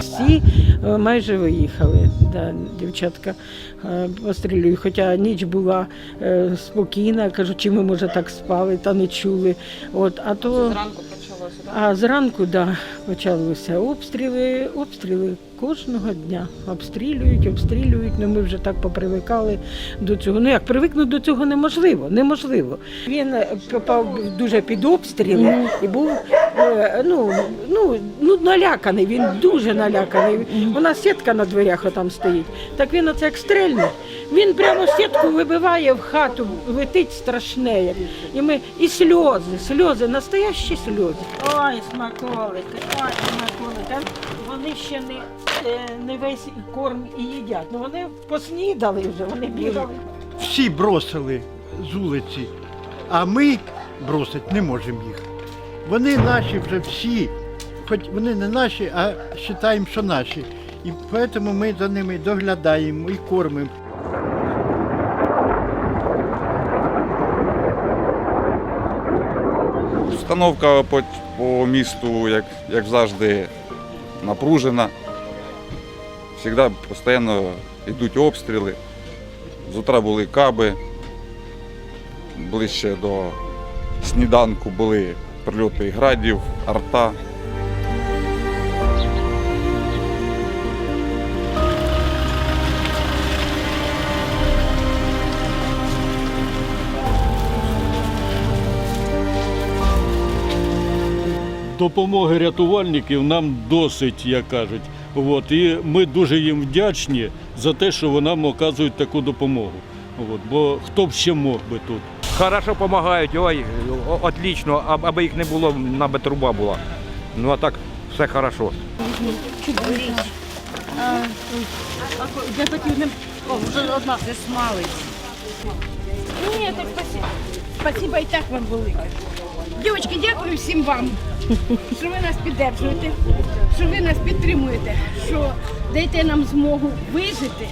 Всі е, майже виїхали, да, дівчатка е, пострілюють. Хоча ніч була е, спокійна, кажу, чи ми може так спали та не чули. От, а то... Зранку почалося, так? а зранку да, почалися обстріли, обстріли кожного дня. Обстрілюють, обстрілюють. Ну ми вже так попривикали до цього. Ну як привикнути до цього неможливо, неможливо. Він попав дуже під обстріли і був ну, ну, ну наляканий. Він дуже наляканий. У нас сітка на дверях отам стоїть. Так він оце як стрельне. Він прямо сітку вибиває в хату, летить страшне. як. І ми і сльози, сльози, настоящі сльози. Ой, смаколики, ой, смаколики. Вони ще не, е, не весь корм і їдять. Ну вони поснідали вже, вони бігали. всі бросили з вулиці, а ми бросити не можемо їх. Вони наші вже всі, хоч вони не наші, а вважаємо, що наші. І тому ми за ними доглядаємо і кормимо. Установка по, по місту, як, як завжди, напружена. Завжди постійно йдуть обстріли. З утра були каби, ближче до сніданку були прильоти градів, арта. допомоги рятувальників нам досить, як кажуть. От, і ми дуже їм вдячні за те, що вони нам оказують таку допомогу. От, бо хто б ще мог би тут. Хорошо допомагають, ой, отлично, аби їх не було, наби труба була. Ну а так все хорошо. Ні, так спасибо. Спасибо і так вам велике. Дівчатки, дякую всім вам, що ви нас підтримуєте, що ви нас підтримуєте, що даєте нам змогу вижити.